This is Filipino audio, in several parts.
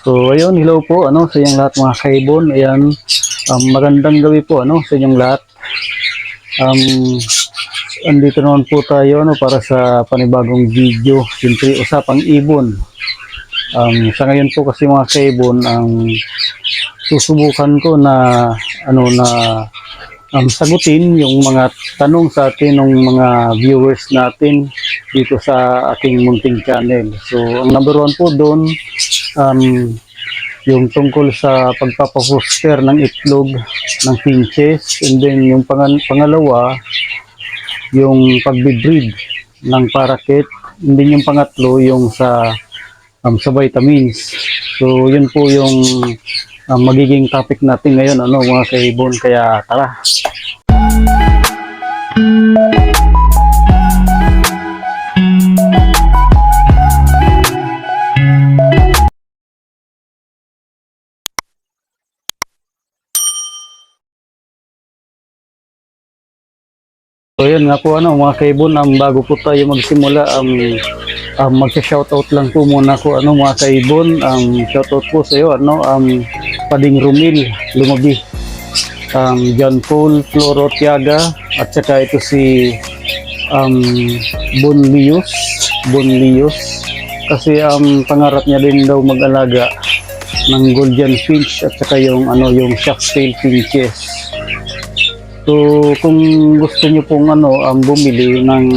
So ayun, hello po ano sa inyong lahat mga kaibon. Ayan, um, magandang gabi po ano sa inyong lahat. Um, andito naman po tayo ano para sa panibagong video. Siyempre usapang ibon. Um, sa ngayon po kasi mga kaibon ang susubukan ko na ano na um, sagutin yung mga tanong sa atin ng mga viewers natin dito sa aking munting channel. So, ang number one po doon, um, yung tungkol sa pagpapaposter ng itlog ng finches and then yung pangal- pangalawa yung pagbibreed ng parakeet and then yung pangatlo yung sa um, sa vitamins. So yun po yung um, magiging topic natin ngayon ano mga kaibon. Kaya tara So yun nga po ano mga kaibon, um, bago po tayo magsimula, um, um, mag-shoutout lang po muna ko ano mga kaibon, um, shoutout po sa iyo ano, um, Pading Rumil, Lumabi, um, John Paul Floro Tiaga, at saka ito si um, Bon Lius, Bon Lius, kasi um, pangarap niya din daw mag-alaga ng Golden Finch at saka yung ano yung Sharktail Finches. So, kung gusto niyo pong ano, um, bumili ng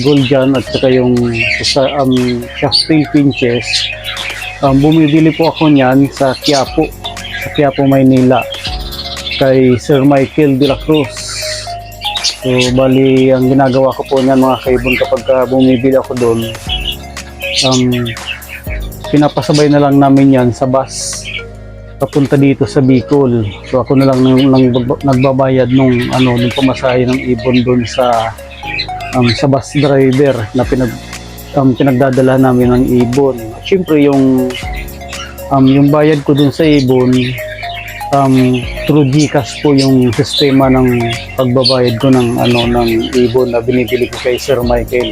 Golden at saka yung sa um, Shaftail Pinches, um, bumibili po ako niyan sa Quiapo, sa Quiapo, Maynila, kay Sir Michael de la Cruz. So, bali, ang ginagawa ko po niyan mga kaibon kapag ka bumibili ako doon, um, pinapasabay na lang namin yan sa bus papunta dito sa Bicol. So ako na lang nang, nang nagbabayad nung ano nung pamasahe ng ibon doon sa um, sa bus driver na pinag um, pinagdadala namin ng ibon. Siyempre yung um, yung bayad ko doon sa ibon um, through GCash po yung sistema ng pagbabayad ko ng ano ng ibon na binibili ko kay Sir Michael.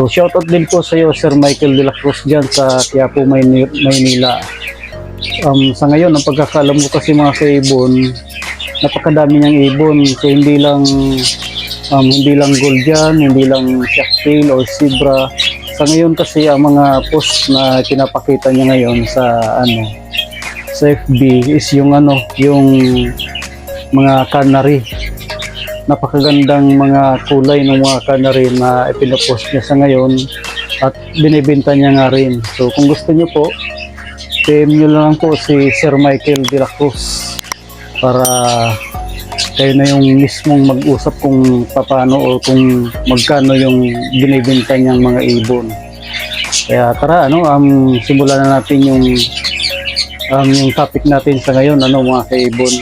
So shoutout din po sa iyo Sir Michael de la Cruz diyan sa Quiapo, Mayni- Maynila um, sa ngayon, ang pagkakalam ko kasi mga kaibon, napakadami niyang ibon. So, hindi lang um, hindi lang Goldian, hindi lang Shacktail or Zebra. Sa ngayon kasi, ang mga post na pinapakita niya ngayon sa ano sa FB is yung ano, yung mga canary. Napakagandang mga kulay ng mga canary na ipinopost niya sa ngayon at binibenta niya nga rin. So, kung gusto niyo po, PM nyo lang po si Sir Michael de la Cruz para kayo na yung mismong mag-usap kung paano o kung magkano yung binibenta niyang mga ibon. Kaya tara, ano, um, simulan na natin yung um, yung topic natin sa ngayon, ano mga kaibon.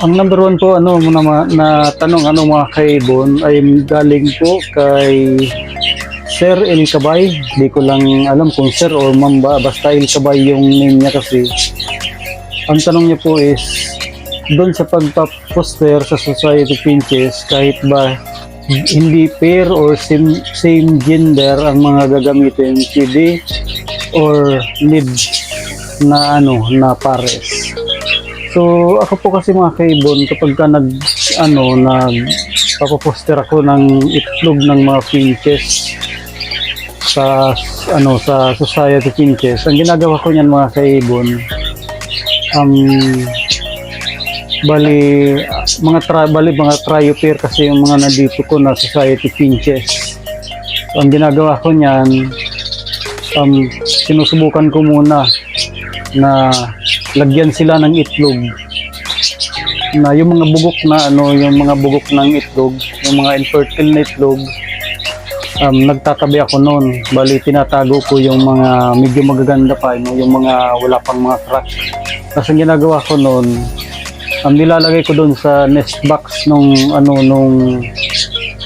Ang number one po, ano, na, na tanong, ano mga kaibon, ay galing po kay Sir El Cabay, di ko lang alam kung Sir or Ma'am ba, basta El Cabay yung name niya kasi. Ang tanong niya po is, doon sa pagpa-poster sa Society Pinches, kahit ba hindi pair or same, same gender ang mga gagamitin, CD or need na ano, na pares. So, ako po kasi mga kaibon, kapag ka nag, ano, nag, ako ng itlog ng mga pinches, sa ano sa society pinches ang ginagawa ko niyan mga kaibon um bali mga tra bali mga trio pair kasi yung mga nandito ko na society pinches so, ang ginagawa ko niyan um sinusubukan ko muna na lagyan sila ng itlog. Na yung mga bugok na ano yung mga bugok ng itlog yung mga infertile na itlog um, nagtatabi ako noon. Bali, tinatago ko yung mga medyo magaganda pa, yung mga wala pang mga crack. Kasi ginagawa ko noon, um, nilalagay ko doon sa nest box nung ano nung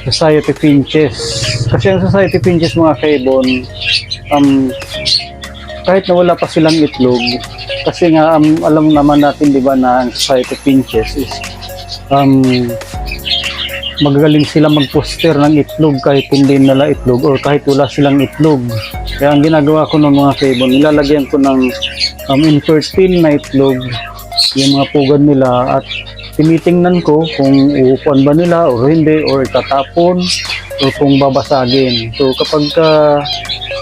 Society Finches. Kasi ang Society Finches mga kaibon, um, kahit na wala pa silang itlog, kasi nga um, alam naman natin di ba na ang Society Finches is um, magagaling sila mag-poster ng itlog kahit hindi nila itlog or kahit wala silang itlog. Kaya ang ginagawa ko ng mga kaibon, nilalagyan ko ng um, infertile na itlog yung mga pugad nila at tinitingnan ko kung uupuan ba nila o hindi or itatapon o kung babasagin. So kapag ka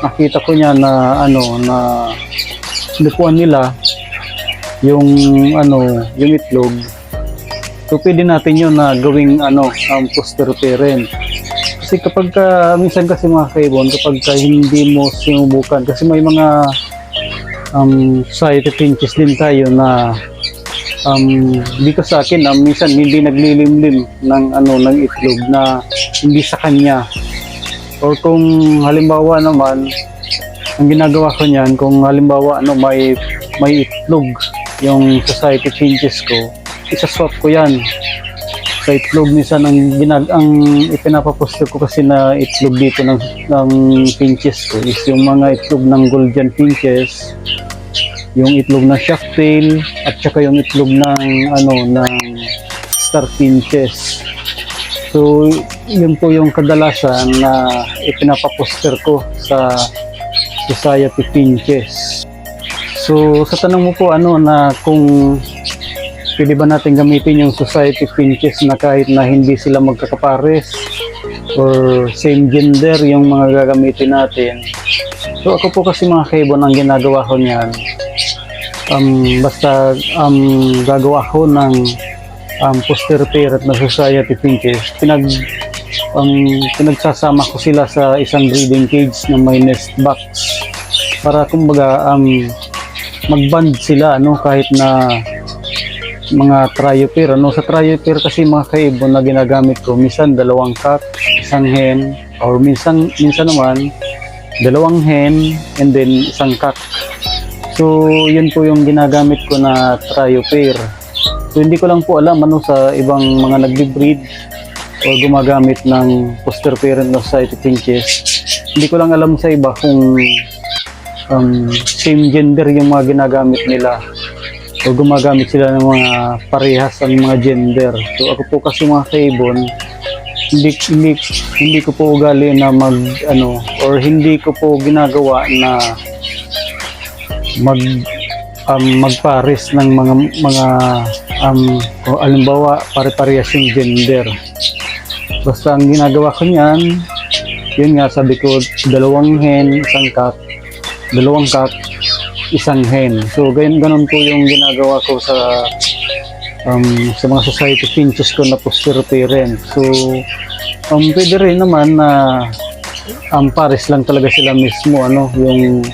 nakita ko niya na ano na lupuan nila yung ano yung itlog so pwede natin yun na gawing ano um, poster parent kasi kapag ka, minsan kasi mga kaibon kapag ka hindi mo sinubukan kasi may mga um, society pinches din tayo na um, ko sa akin um, minsan hindi naglilimlim ng ano ng itlog na hindi sa kanya. Or kung halimbawa naman ang ginagawa ko niyan kung halimbawa ano may may itlog yung society pinches ko isa-swap ko yan. Sa itlog minsan ang ginag ang ipinapaposter ko kasi na itlog dito ng ng pinches ko is yung mga itlog ng golden pinches yung itlog ng shacktail at saka yung itlog ng ano ng star pinches. So yun po yung kadalasan na ipinapaposter ko sa society pinches. So sa tanong mo po ano na kung pwede ba natin gamitin yung society pinches na kahit na hindi sila magkakapares or same gender yung mga gagamitin natin? So ako po kasi mga kaibon ang ginagawa ko niyan. Um, basta um, gagawa ko ng um, poster parent na society pinches pinag um, pinagsasama ko sila sa isang breeding cage na may nest box para kumbaga um, magband sila ano kahit na mga triopair ano sa triopair kasi mga kaibon na ginagamit ko minsan dalawang cock isang hen or minsan minsan naman dalawang hen and then isang cock so yun po yung ginagamit ko na triopair so hindi ko lang po alam ano sa ibang mga nagbe-breed o gumagamit ng poster parent na society pinches. Hindi ko lang alam sa iba kung um, same gender yung mga ginagamit nila o gumagamit sila ng mga parehas ang mga gender. So ako po kasi mga kaibon, hindi, hindi, hindi ko po ugali na mag ano or hindi ko po ginagawa na mag um, magpares ng mga mga um o alimbawa pare-parehas yung gender. Basta ang ginagawa ko niyan, yun nga sabi ko dalawang hen, isang cock, dalawang cock, isang hen. So, ganyan ganun po yung ginagawa ko sa um, sa mga society pinches ko na poster parent. So, um, pwede rin naman na um, pares lang talaga sila mismo, ano, yung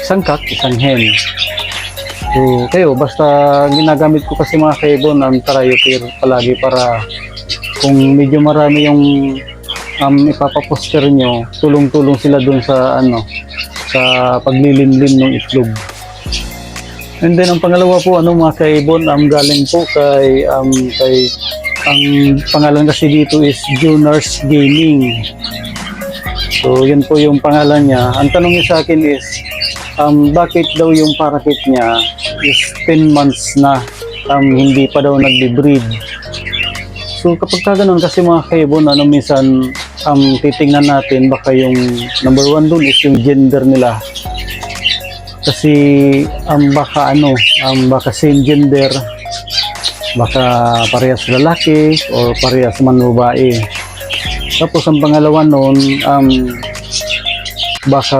isang cock, isang hen. So, kayo, basta ginagamit ko kasi mga kaibon ang triopair palagi para kung medyo marami yung um, ipapaposter nyo, tulong-tulong sila dun sa ano, sa paglilimlim ng itlog. And then ang pangalawa po ano mga kaibon, um, galing po kay um, kay ang pangalan kasi dito is Junars Gaming. So yun po yung pangalan niya. Ang tanong niya sa akin is um, bakit daw yung parakit niya is 10 months na um, hindi pa daw nagbe-breed. So kapag ka ganun kasi mga kaibon, ano minsan um, titingnan natin baka yung number one dun is yung gender nila. Kasi um, baka ano, um, baka same gender, baka parehas lalaki or parehas man babae. Tapos ang pangalawa nun, um, baka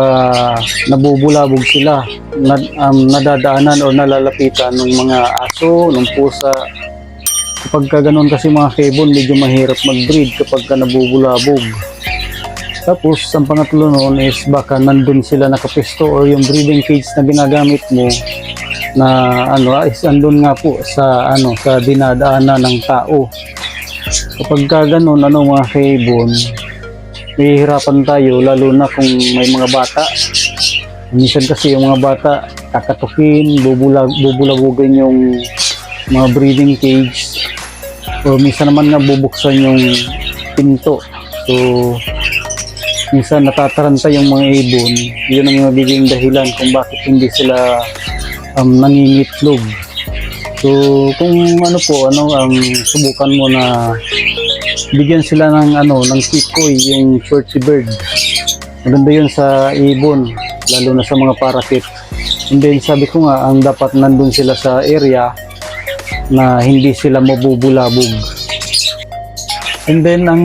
nabubulabog sila, nad, um, nadadaanan o nalalapitan ng mga aso, ng pusa, kapag ka ganun kasi mga kebon, medyo mahirap mag-breed kapag ka nabubulabog. Tapos, ang pangatlo noon is baka nandun sila nakapisto or yung breeding cage na ginagamit mo na ano is andun nga po sa ano sa dinadaanan ng tao. Kapag ka ganun, ano mga kebon, mahihirapan tayo lalo na kung may mga bata. Minsan kasi yung mga bata kakatukin, bubulag, bubulagugin yung mga breeding cage o minsan naman nga bubuksan yung pinto. So minsan natataranta yung mga ibon. Yun ang magiging dahilan kung bakit hindi sila um, nangingitlog. So kung ano po ano ang subukan mo na bigyan sila ng ano ng kikoy yung shorty bird. Maganda yun sa ibon, lalo na sa mga parakit. And then sabi ko nga, ang dapat nandun sila sa area na hindi sila mabubulabog. And then ang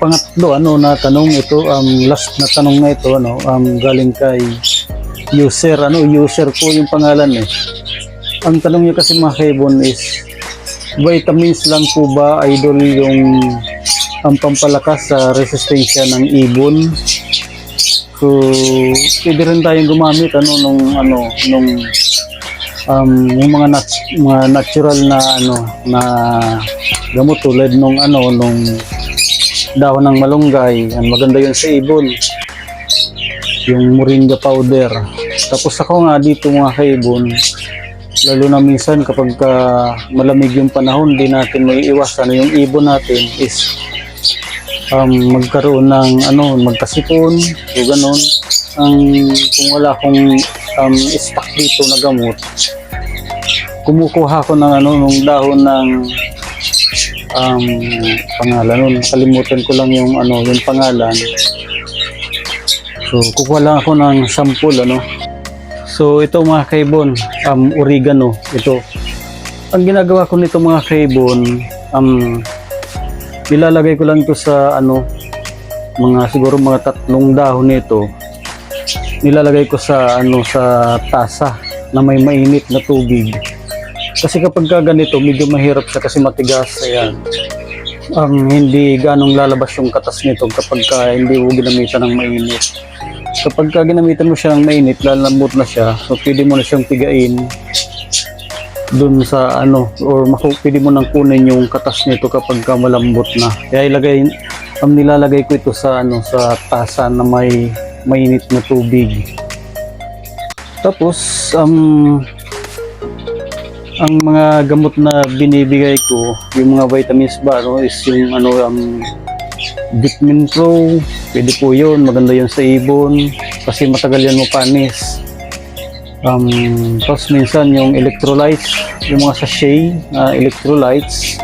pangatlo ano na tanong ito um last na tanong na ito ano um galing kay user ano user po yung pangalan eh. Ang tanong niyo kasi mga kaibon is vitamins lang po ba idol yung ang pampalakas sa resistensya ng ibon? So, pwede rin tayong gumamit ano nung ano nung um, yung mga nat- mga natural na ano na gamot tulad nung ano nung dahon ng malunggay. Yan, maganda yun sa ibon. Yung moringa powder. Tapos ako nga dito mga kaibon, lalo na minsan kapag ka malamig yung panahon, di natin may iwasan. Yung ibon natin is um, magkaroon ng ano, magkasipon, o ganun. Ang kung wala akong um, stock dito na gamot, kumukuha ko ng ano, nung dahon ng um, pangalan nun. Kalimutan ko lang yung ano, yung pangalan. So, kukuha lang ako ng sample, ano. So, ito mga kaibon, um, oregano, ito. Ang ginagawa ko nito mga kaibon, um, nilalagay ko lang to sa ano, mga siguro mga tatlong dahon nito. Nilalagay ko sa ano sa tasa na may mainit na tubig. Kasi kapag ka ganito, medyo mahirap siya kasi matigas. Ayan. Ang hindi ganong lalabas yung katas nito kapag ka hindi mo ginamitan ng mainit. Kapag ka ginamitan mo siya ng mainit, lalambot na siya. So, pwede mo na siyang pigain dun sa ano or maku pwede mo nang kunin yung katas nito kapag ka malambot na. Kaya ilagay ang nilalagay ko ito sa ano sa tasa na may mainit na tubig. Tapos um ang mga gamot na binibigay ko, yung mga vitamins ba, no, is yung ano, um, Vitamin Pro, pwede po yun, maganda yun sa ibon, kasi matagal yan mo panis. Um, tapos minsan yung electrolytes, yung mga sachet na electrolytes,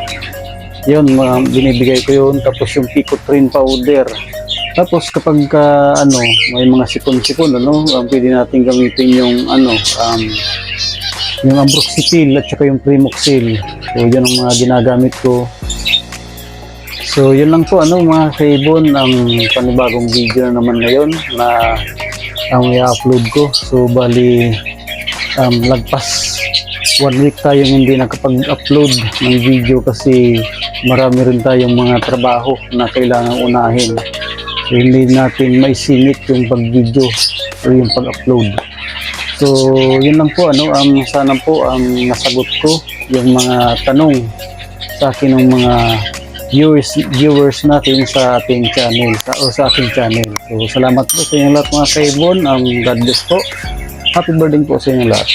yun, mga binibigay ko yun. Tapos yung Picotrin powder. Tapos kapag ka, ano, may mga sipon-sipon, ano, um, pwede natin gamitin yung, ano, um, yung ambroxetil at saka yung primoxil. So, yan ang mga ginagamit ko. So, yun lang po, ano, mga kaibon, ang panibagong video na naman ngayon na ang i-upload ko. So, bali, um, lagpas one week tayong hindi nakapag-upload ng video kasi marami rin tayong mga trabaho na kailangan unahin. Hindi natin maisingit yung pag-video o yung pag-upload. So, yun lang po ano, um, sana po um, nasagot ko yung mga tanong sa akin ng mga viewers viewers natin sa ating channel sa, o sa ating channel. So, salamat po sa inyong lahat mga kaibon. Um, God bless po. Happy birthday po sa inyong lahat.